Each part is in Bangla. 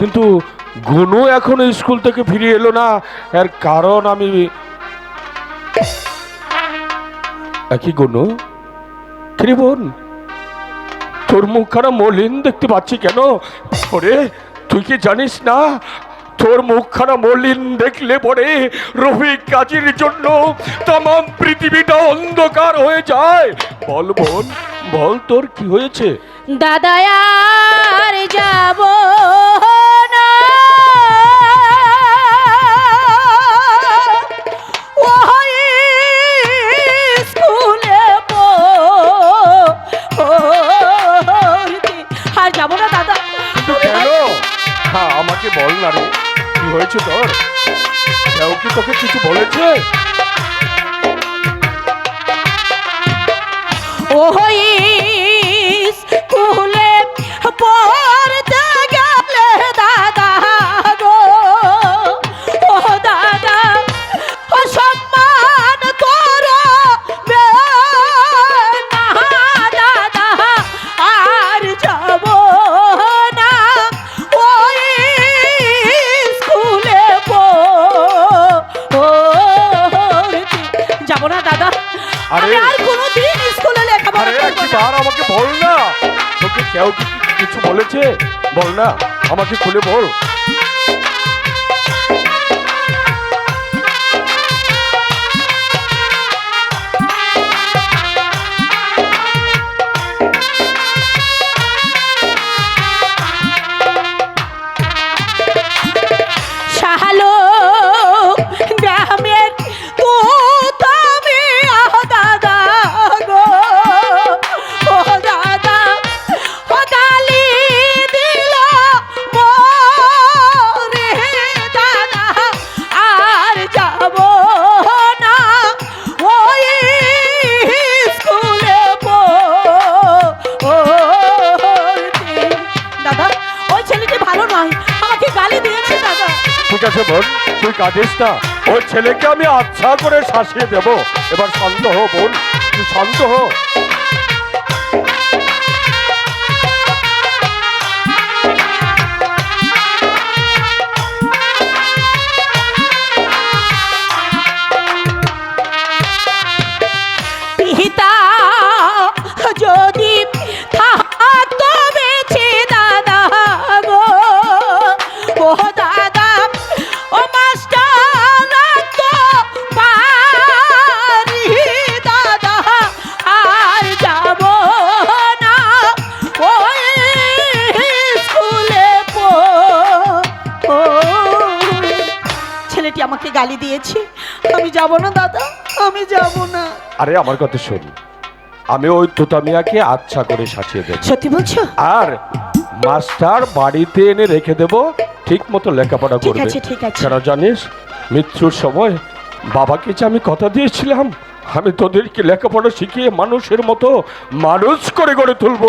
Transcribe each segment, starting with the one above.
কিন্তু গুনু এখনও স্কুল থেকে ফিরে এলো না। এর কারণ আমি একই গুনু? কিরে বোন? তোর মুখখানা মলিন দেখতে পাচ্ছি কেন? ওরে, তুই কি জানিস না? তোর মুখখানা মলিন দেখলে পরে রফিক কাজীর জন্য তাম পৃথিবীটা অন্ধকার হয়ে যায়। বল বোন, বল তোর কি হয়েছে? দাদা যাব। হ্যাঁ আমাকে বল না রে। কি হয়েছে তোর? কেউ কি তোকে কিছু বলেছে? ওই স্কুলে পড়তে বল না আমাকে খুলে বল। ঠিক আছে বোন তুই কাঁদিস না। ওই ছেলেকে আমি আচ্ছা করে শাসিয়ে দেব। এবার শান্ত হো বোন, তুই শান্ত হো। আমাকে গালি দিয়েছে। আমি যাব না দাদা আমি যাব না। আরে আমার কথা শোন। আমি ওই তোতামিয়াকে আচ্ছা করে সাজিয়ে দেব। সত্যি বলছো? আর মাস্টার বাড়িতে এনে রেখে দেব ঠিক মতো লেখাপড়া ঠিক করবে। আছে, ঠিক আছে। কেন জানিস মৃত্যুর সময় বাবাকে যে আমি কথা দিয়েছিলাম আমি তোদেরকে লেখাপড়া শিখিয়ে মানুষের মতো মানুষ করে গড়ে তুলবো।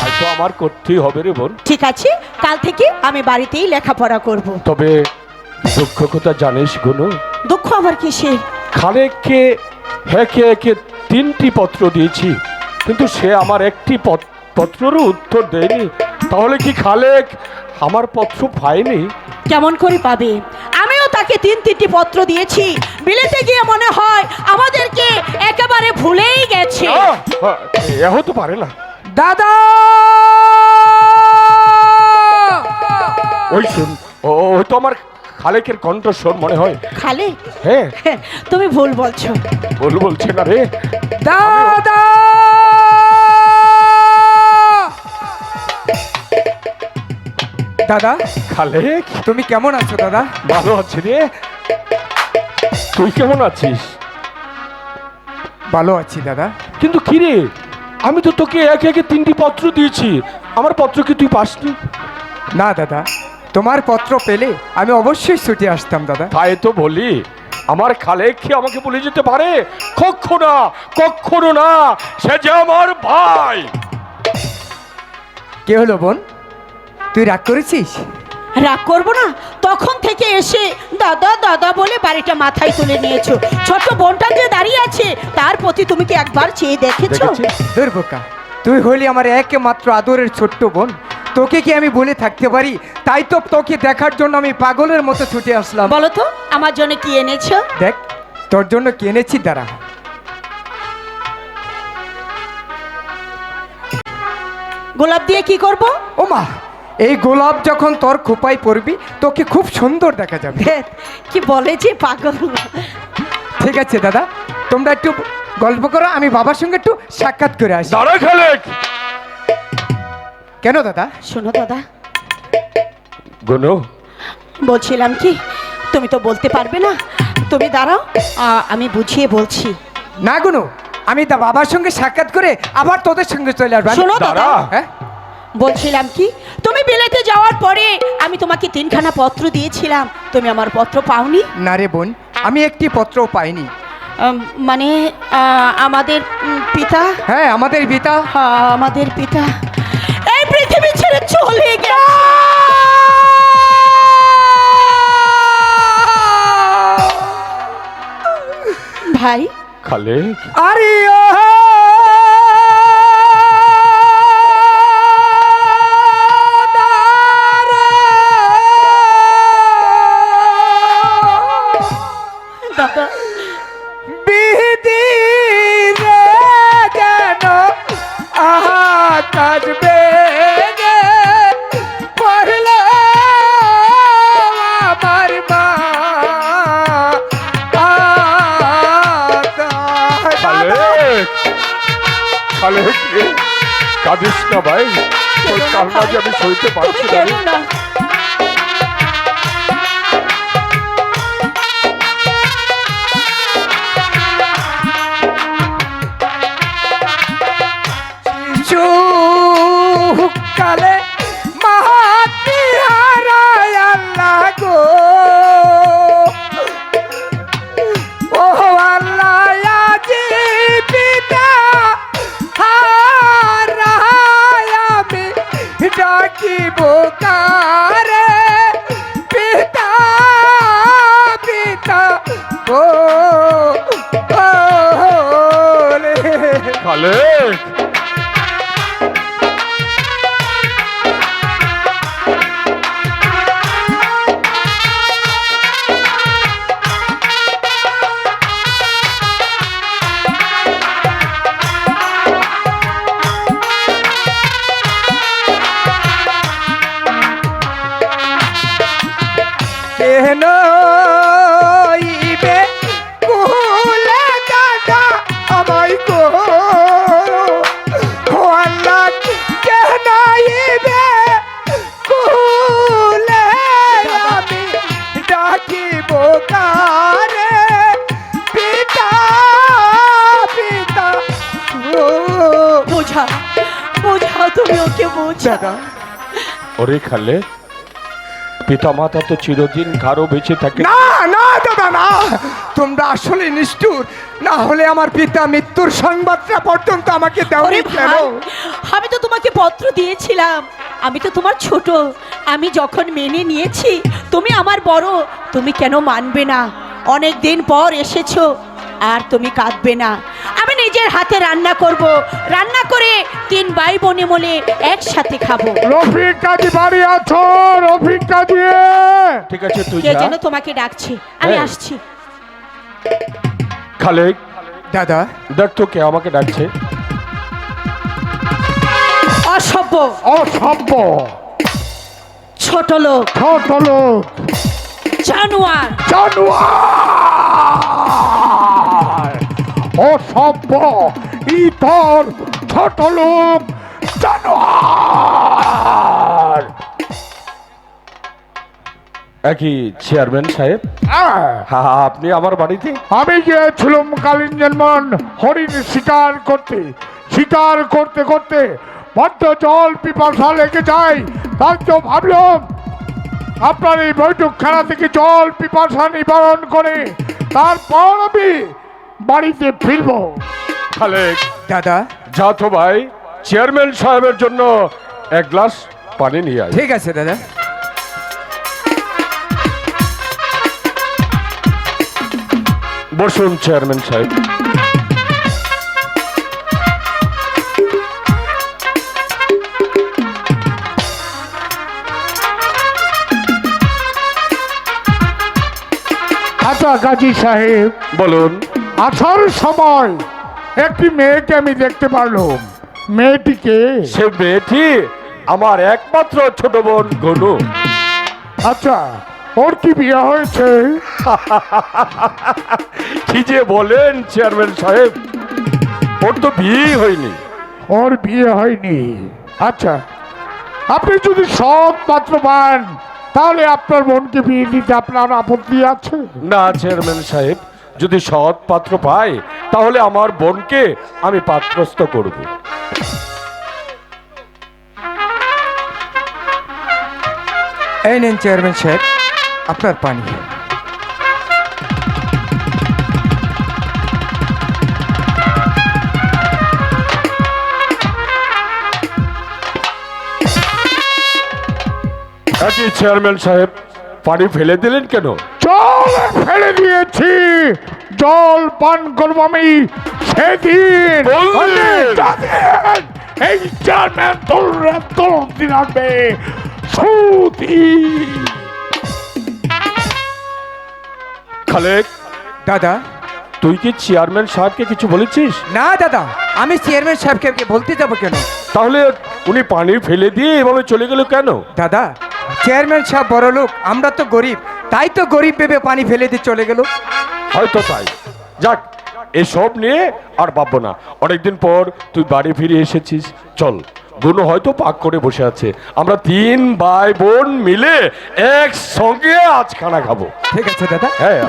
হয়তো আমার করতেই হবে রে বোন। ঠিক আছে কাল থেকে আমি বাড়িতেই লেখাপড়া করব। তবে দুঃখ কথা জানিস গুনু? দুঃখ আবার কিসের? খালেককে হেকে হেকে তিনটি পত্র দিয়েছি কিন্তু সে আমার একটি পত- পত্রেরও উত্তর দেয়নি। তাহলে কি খালেক আমার পত্র পায়নি? কেমন করে পাবে? আমিও তাকে তিন তিনটি পত্র দিয়েছি। বিলেতে গিয়ে মনে হয় আমাদেরকে একেবারে ভুলেই গেছে। এ হতে পারে না। দাদা! ওই শুন ও তো আমার খালেকের কণ্ঠস্বর মনে হয়? খালে হ্যাঁ। তুমি ভুল বলছো। ভুল বলছে না রে। দাদা দাদা খালেক? তুমি কেমন আছো দাদা? ভালো আছি রে। তুই কেমন আছিস? ভালো আছি দাদা। কিন্তু কি রে? আমি তো তোকে একে একে তিনটি পত্র দিয়েছি। আমার পত্র কি তুই পাসনি? না দাদা। তোমার পত্র পেলে আমি অবশ্যই ছুটে আসতাম দাদা। তাই তো বলি আমার খালে কি আমাকে বলে যেতে পারে? কখনো না কখনো না সে যে আমার ভাই। কে হলো বোন? তুই রাগ করেছিস? রাগ করব না। তখন থেকে এসে দাদা দাদা বলে বাড়িটা মাথায় তুলে নিয়েছো। ছোট বোনটা যে দাঁড়িয়ে আছে তার প্রতি তুমি কি একবার চেয়ে দেখেছ? দেখেছি। দুর্বোকা তুই হলি আমার একমাত্র আদরের ছোট্ট বোন। তোকে কি আমি বলে থাকতে পারি? তাই তো তোকে দেখার জন্য আমি পাগলের মতো ছুটে আসলাম। বলো তো আমার জন্য কি এনেছো? দেখ তোর জন্য কি এনেছি দাঁড়া। গোলাপ দিয়ে কি করব? ও মা এই গোলাপ যখন তোর খোপায় পড়বি তোকে খুব সুন্দর দেখা যাবে। কি বলে যে পাগল। ঠিক আছে দাদা তোমরা একটু গল্প করো আমি বাবার সঙ্গে একটু সাক্ষাৎ করে আসি। দাঁড়া খালেক! কেন দাদা? শোনো দাদা। গুনু। বলছিলাম কি তুমি তো বলতে পারবে না। তুমি দাঁড়াও আমি বুঝিয়ে বলছি। না গুনু আমি তা বাবার সঙ্গে সাক্ষাৎ করে আবার তোদের সঙ্গে চলে আসব। শোনো দাদা। হ্যাঁ? বলছিলাম কি তুমি বিলেতে যাওয়ার পরে আমি তোমাকে তিনখানা পত্র দিয়েছিলাম। তুমি আমার পত্র পাওনি? না রে বোন আমি একটি পত্র পাইনি। মানে আমাদের পিতা? হ্যাঁ আমাদের পিতা। হ্যাঁ, আমাদের পিতা। পৃথিবী ছেড়ে চলে গেল। ভাই? খালেক আরে রে কাঁদিস না ভাই তোর কান্না যে আমি সইতে পারছি না খালেক কেন বোঝা বোঝাও তুমি ওকে বোঝা। ওরে খালেক পিতা মাতা তো চিরদিন কারও বেঁচে থাকে। না না দাদা না। তোমরা আসলে নিষ্ঠুর। না হলে আমার পিতা মৃত্যুর সংবাদটা পর্যন্ত আমাকে কেন? আমি তো তোমাকে পত্র দিয়েছিলাম। আমি তো তোমার ছোট। আমি যখন মেনে নিয়েছি তুমি আমার বড়। তুমি কেন মানবে না? অনেক দিন পর এসেছ আর তুমি কাঁদবে না। আমি নিজের হাতে রান্না করব। রান্না করে তিন ভাই বোনে মলে একসাথে খাব। রফিক কাজী বাড়ি আছো? রফিক কাজী ঠিক আছে তুই কে যা। যেন তোমাকে ডাকছে। আমি হ্যাঁ। আসছি। খালেক। দাদা। দেখ তো কে আমাকে ডাকছে। অসভ্য। অসভ্য। ছোট লোক। ছোট লোক। জানোয়ার। জানুয়ার। অসভ্য ইতর ছোট লোক জানুয়ার। একই চেয়ারম্যান সাহেব? হ্যাঁ আপনি আমার বাড়িতে? আমি গিয়েছিলাম কালীন জন্মন হরিণ শিকার করতে। শিকার করতে করতে বড্ড জল পিপাসা লেগে যায়। তাই তো ভাবলাম আপনার এই বৈঠক খেলা থেকে জল পিপাসা নিবারণ করে তারপর আমি বাড়িতে ফিরব। তাহলে দাদা। যা তো ভাই চেয়ারম্যান সাহেবের জন্য এক গ্লাস পানি নিয়ে আয়। ঠিক আছে দাদা। বসুন চেয়ারম্যান সাহেব। আচ্ছা গাজী সাহেব। বলুন। আসার সময় একটি মেয়েকে আমি দেখতে পারলাম। মেয়েটিকে? সে মেয়েটি আমার একমাত্র ছোট বোন গনু। আচ্ছা ওর কি বিয়ে হয়েছে? কি যে বলেন চেয়ারম্যান সাহেব। ওর তো বিয়ে হয়নি। ওর বিয়ে হয়নি। আচ্ছা আপনি যদি সৎ পাত্র পান তাহলে আপনার বোনকে বিয়ে দিতে আপনার আপত্তি আছে? না চেয়ারম্যান সাহেব। যদি সৎ পাত্র পাই তাহলে আমার বোনকে আমি পাত্রস্থ করব। এই নেন চেয়ারম্যান সাহেব আপনার পানি। চেয়ারম্যান সাহেব পানি ফেলে দিলেন কেন? ফেলে দিয়েছি। জল পান করব আমি সেদিন। এই চেয়ারম্যান তোলরা তুলতে রাখবে সুতি। খালেক দাদা। তুই কি চেয়ারম্যান সাহেবকে কিছু বলেছিস? না দাদা। আমি চেয়ারম্যান সাহেবকে বলতে যাব কেন? তাহলে উনি পানি ফেলে দিয়ে এভাবে চলে গেল কেন? দাদা চেয়ারম্যান সাহেব বড় লোক আমরা তো গরিব। তাই তো গরিব ভেবে পানি ফেলে দিয়ে চলে গেল। হয়তো তাই। যাক এসব নিয়ে আর ভাববো না। অনেকদিন পর তুই বাড়ি ফিরে এসেছিস। চল গুনো হয়তো পাক করে বসে আছে। আমরা তিন ভাই বোন মিলে একসঙ্গে আজ খানা খাব। ঠিক আছে দাদা হ্যাঁ।